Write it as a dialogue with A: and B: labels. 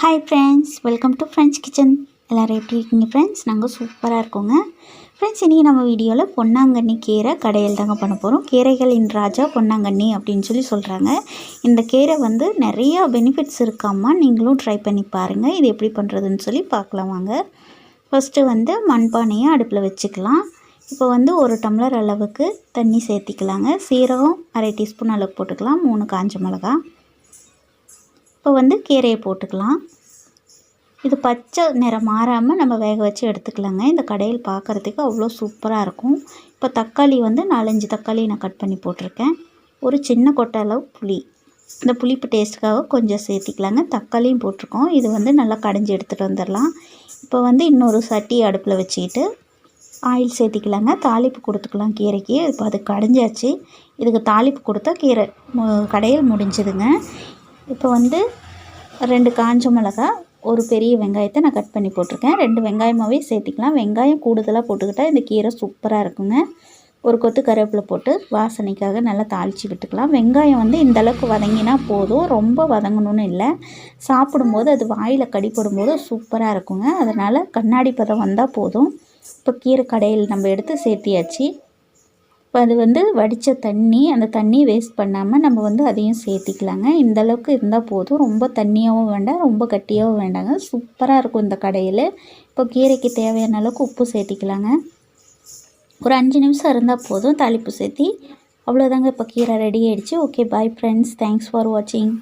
A: Hi friends welcome to French kitchen எல்லோரும் எப்படி இருக்கீங்க ஃப்ரெண்ட்ஸ் நாங்கள் சூப்பராக இருக்கோங்க. ஃப்ரெண்ட்ஸ் இன்றைக்கி நம்ம வீடியோவில் பொன்னாங்கண்ணி கீரை கடையில் தாங்க பண்ண போகிறோம் கீரைகளின் ராஜா பொன்னாங்கண்ணி அப்படின்னு சொல்லி சொல்கிறாங்க இந்த கீரை வந்து நிறையா பெனிஃபிட்ஸ் இருக்காமா நீங்களும் ட்ரை பண்ணி பாருங்கள் இது எப்படி பண்ணுறதுன்னு சொல்லி பார்க்கலாம் வாங்க. ஃபஸ்ட்டு வந்து மண்பானையை அடுப்பில் வச்சுக்கலாம். இப்போ வந்து ஒரு டம்ளர் அளவுக்கு தண்ணி சேர்த்திக்கலாங்க. சீரகம் அரை டீஸ்பூன் அளவு போட்டுக்கலாம். மூணு காஞ்ச மிளகா. இப்போ வந்து கீரையை போட்டுக்கலாம். இது பச்சை நிறம் மாறாமல் நம்ம வேக வச்சு எடுத்துக்கலாங்க. இந்த கடையில் பார்க்குறதுக்கு அவ்வளோ சூப்பராக இருக்கும். இப்போ தக்காளி வந்து நாலஞ்சு தக்காளி நான் கட் பண்ணி போட்டிருக்கேன். ஒரு சின்ன கொட்டை அளவு புளி. இந்த புளிப்பு டேஸ்ட்டுக்காக கொஞ்சம் சேர்த்திக்கலாங்க. தக்காளியும் போட்டிருக்கோம். இது வந்து நல்லா கடைஞ்சி எடுத்துகிட்டு வந்துடலாம். இப்போ வந்து இன்னொரு சட்டி அடுப்பில் வச்சுக்கிட்டு ஆயில் சேர்த்திக்கலாங்க. தாளிப்பு கொடுத்துக்கலாம் கீரைக்கு. இப்போ அது கடைஞ்சாச்சு. இதுக்கு தாளிப்பு கொடுத்தா கீரை கடையில் முடிஞ்சுதுங்க. இப்போ வந்து ரெண்டு காஞ்ச மிளகா ஒரு பெரிய வெங்காயத்தை நான் கட் பண்ணி போட்டிருக்கேன். ரெண்டு வெங்காயமாகவே சேர்த்திக்கலாம். வெங்காயம் கூடுதலாக போட்டுக்கிட்டால் இந்த கீரை சூப்பராக இருக்குங்க. ஒரு கொத்து கருவேப்பிலை போட்டு வாசனைக்காக நல்லா தாளித்து விட்டுக்கலாம். வெங்காயம் வந்து இந்தளவுக்கு வதங்கினா போதும். ரொம்ப வதங்கணும்னு இல்லை. சாப்பிடும்போது அது வாயில் கடிப்படும்போது சூப்பராக இருக்குங்க. அதனால் கண்ணாடி பதம் வந்தால் போதும். இப்போ கீரை கடையில் நம்ம எடுத்து சேர்த்தியாச்சு. இப்போ அது வந்து வடித்த தண்ணி அந்த தண்ணி வேஸ்ட் பண்ணாமல் நம்ம வந்து அதையும் சேர்த்திக்கலாங்க. இந்தளவுக்கு இருந்தால் போதும். ரொம்ப தண்ணியாகவும் வேண்டாம் ரொம்ப கட்டியாகவும் வேண்டாங்க. சூப்பராக இருக்கும் இந்த கடையில். இப்போ கீரைக்கு தேவையான அளவுக்கு உப்பு சேர்த்திக்கலாங்க. ஒரு அஞ்சு நிமிஷம் இருந்தால் போதும். தாளிப்பு சேர்த்தி அவ்வளோதாங்க இப்போ கீரை ரெடி ஆகிடுச்சு okay bye friends thanks for வாட்சிங்